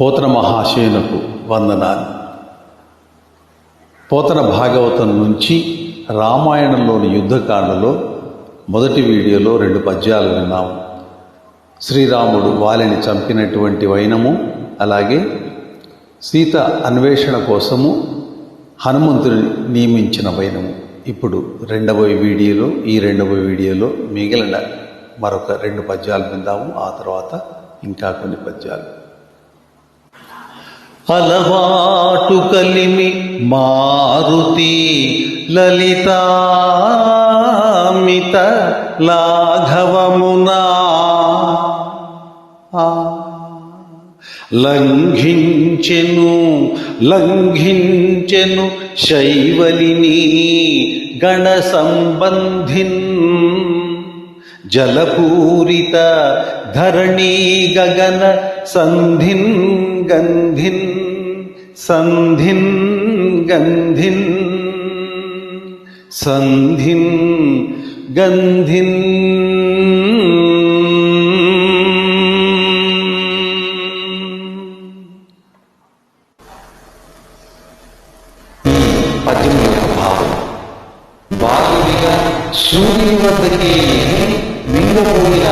పోతన మహాశయునకు వందనాలు. పోతన భాగవతం నుంచి రామాయణంలోని యుద్ధకాండలో మొదటి వీడియోలో రెండు పద్యాలు విన్నాము శ్రీరాముడు వాలిని చంపినటువంటి వైనము అలాగే సీత అన్వేషణ కోసము హనుమంతుని నియమించిన వైనము. ఇప్పుడు రెండవ వీడియోలో ఈ రెండవ వీడియోలో మిగిలిన మరొక రెండు పద్యాలు విందాము. ఆ తర్వాత ఇంకా కొన్ని పద్యాలు. అలవాటు కలిమి మారుతి లలితామిత లాఘవమునా. లంఘించెను లంఘించెను శైవలిని గణ సంబంధిన్ జలపూరిత ధరణీ గగన సంధిన్ గంధిన్. సంధిన్ గంధిన్ సంధిన్ గంధిన్ పద్యం యొక్క భావం బాలుడిగా సూర్యుని వద్దకి మింగపోయిన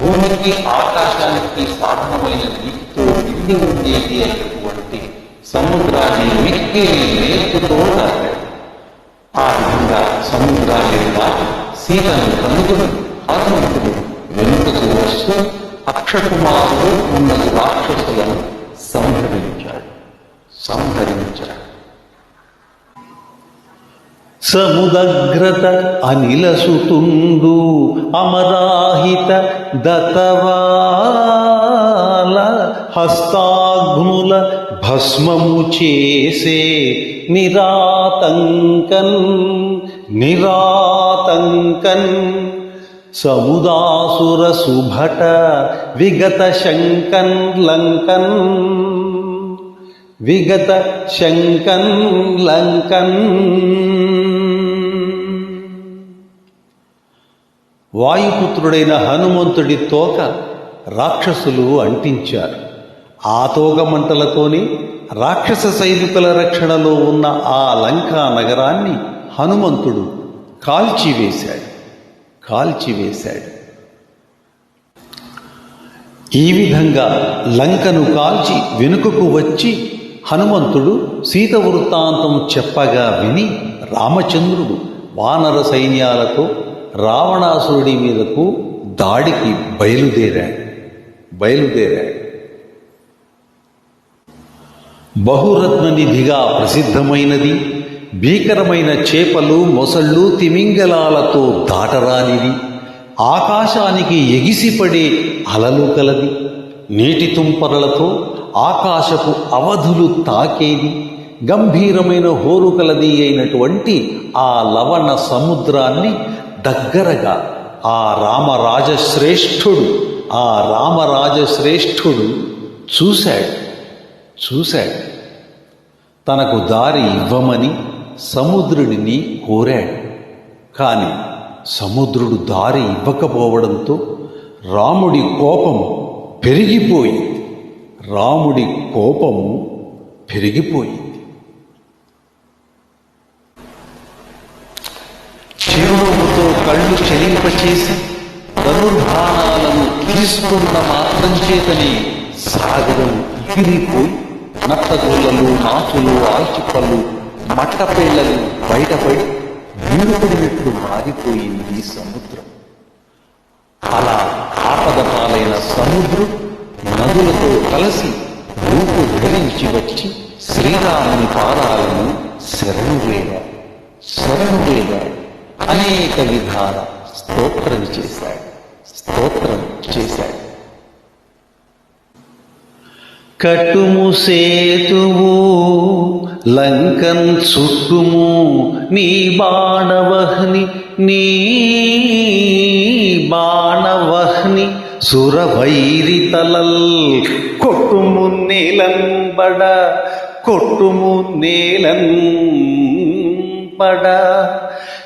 భూమికి ఆకాశానికి సాధనమైన నీటితో నిండి ఉండేది అయినటువంటి సముద్రాన్ని మిక్కిలి నేర్పుతో తాకాడు ఆ విధంగా సముద్రాన్ని దాటి సీతను కనుగొని హనుమంతుడు వెనుకకు వస్తూ అక్షకుమారుడు ఉన్న రాక్షసులను సంహరించాడు. సంహరించాడు. సముదగ్రత అనిలసుతుండు అమరాహిత దతవాల హస్తాగ్నుల భస్మము చేసే నిరాతంకన్ నిరాతంకన్. సముదాసుర సుభట విగత శంకన్ లంకన్ విగత శంకన్ లంకన్. వాయుపుత్రుడైన హనుమంతుడి తోక రాక్షసులు అంటించారు. ఆ తోక మంటలతోనే రాక్షస సైనికుల రక్షణలో ఉన్న ఆ లంకా నగరాన్ని హనుమంతుడు కాల్చివేశాడు. కాల్చివేశాడు. ఈ విధంగా లంకను కాల్చి వెనుకకు వచ్చి హనుమంతుడు సీత వృత్తాంతం చెప్పగా విని రామచంద్రుడు వానర సైన్యాలతో రావణాసురుడి మీదకు దాడికి బయలుదేరాడు బయలుదేరాడు బహురత్న నిధిగా ప్రసిద్ధమైనది భీకరమైన చేపలు మొసళ్ళు తిమింగలాలతో దాటరానిది ఆకాశానికి ఎగిసిపడే అలలు కలది నీటి తుంపరలతో ఆకాశపు అవధులు తాకేది గంభీరమైన హోరు కలది అయినటువంటి ఆ లవణ సముద్రాన్ని దగ్గరగా ఆ రామరాజశ్రేష్ఠుడు ఆ రామరాజశ్రేష్ఠుడు చూశాడు చూశాడు. తనకు దారి ఇవ్వమని సముద్రుడిని కోరాడు. కానీ సముద్రుడు దారి ఇవ్వకపోవడంతో రాముడి కోపము పెరిగిపోయింది రాముడి కోపము పెరిగిపోయింది కళ్ళు చెలింపచేసి ధనుర్బాణాలను తీసుకున్న మాత్రం చేతనే సాగరం ఎగిరిపోయి నత్తగుళ్ళలు నాచులు ఆల్చిప్పలు మట్టపేళ్ళలు బయటపడి వీడుపడినట్లు మారిపోయింది సముద్రం. అలా ఆపద పాలైన సముద్రం నదులతో కలిసి రూపు ధరించి వచ్చి శ్రీరాముని పాదాలను శరణు వేడాడు శరణు అనేక విధాల స్తోత్రం చేశాడు. స్తోత్రం చేశాడు. కటుము సేతువు లంకన్ చుట్టుము నీ బాణవహ్ని నీ బాణవహ్ని సురవైరి తలల్ కొట్టుము నేలంబడ కొట్టుము నేలంబడ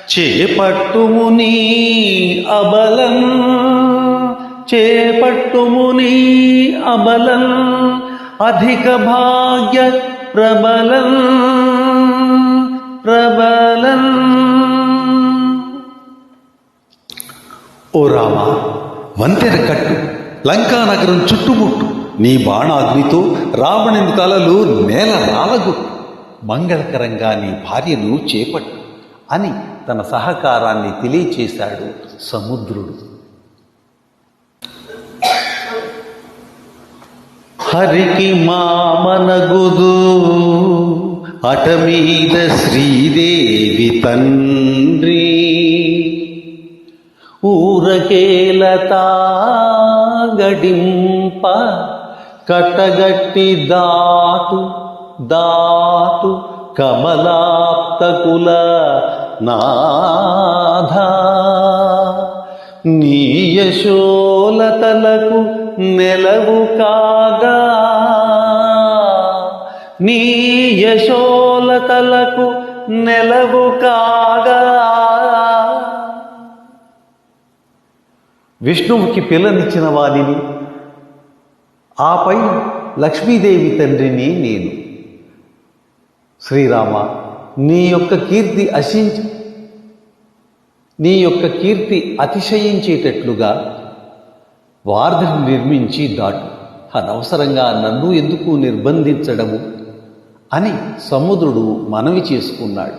చేపట్టుము నీ అబలం చేపట్టుముని అబలం అధిక భాగ్య ప్రబలం ప్రబలం. ఓ రామ వంతెన కట్టు లంకా నగరం చుట్టుముట్టు నీ బాణాగ్నితో రావణుని తలలు నేల రాలగొట్టు మంగళకరంగా నీ భార్యను చేపట్టు అని తన సహకారాన్ని తెలియచేశాడు సముద్రుడు. హరికి మామనగుదు అట మీద శ్రీదేవి తండ్రి. ఊరకేలతా గడింప కట్టగట్టి దాటు దాటు కమలాప్తకుల నాథా. నీ యశోలతలకు నెలవు కాగా నీ యశోలతలకు నెలవు కాగా విష్ణువుకి పిల్లనిచ్చిన వాడిని ఆపై లక్ష్మీదేవి తండ్రిని నేను. శ్రీరామ నీ యొక్క కీర్తి అశించి నీ యొక్క కీర్తి అతిశయించేటట్లుగా వార్ధని నిర్మించి దాటు. అనవసరంగా నన్ను ఎందుకు నిర్బంధించడము? అని సముద్రుడు మనవి చేసుకున్నాడు.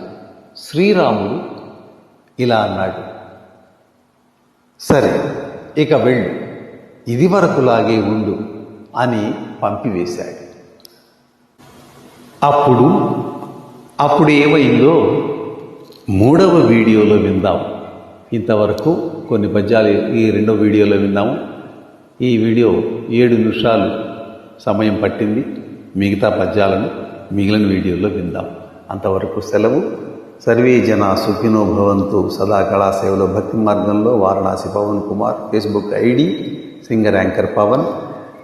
శ్రీరాముడు ఇలా అన్నాడు. సరే ఇక వెళ్ళు. ఇది వరకులాగే ఉండు అని పంపివేశాడు. అప్పుడు అప్పుడు ఏమైందో మూడవ వీడియోలో విందాం. ఇంతవరకు కొన్ని పద్యాలు ఈ రెండవ వీడియోలో విందాము ఈ వీడియో ఏడు నిమిషాలు సమయం పట్టింది. మిగతా పద్యాలను మిగిలిన వీడియోలో విందాం. అంతవరకు సెలవు. సర్వే జన సుఖినో భవంతు. సదా కళాసేవలో భక్తి మార్గంలో Varanasi Pavan Kumar. Facebook ID singer anchor Pavan.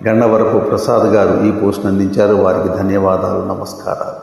Gandavarapu Prasad గారు ఈ పోస్ట్ అందించారు. వారికి ధన్యవాదాలు. నమస్కారాలు.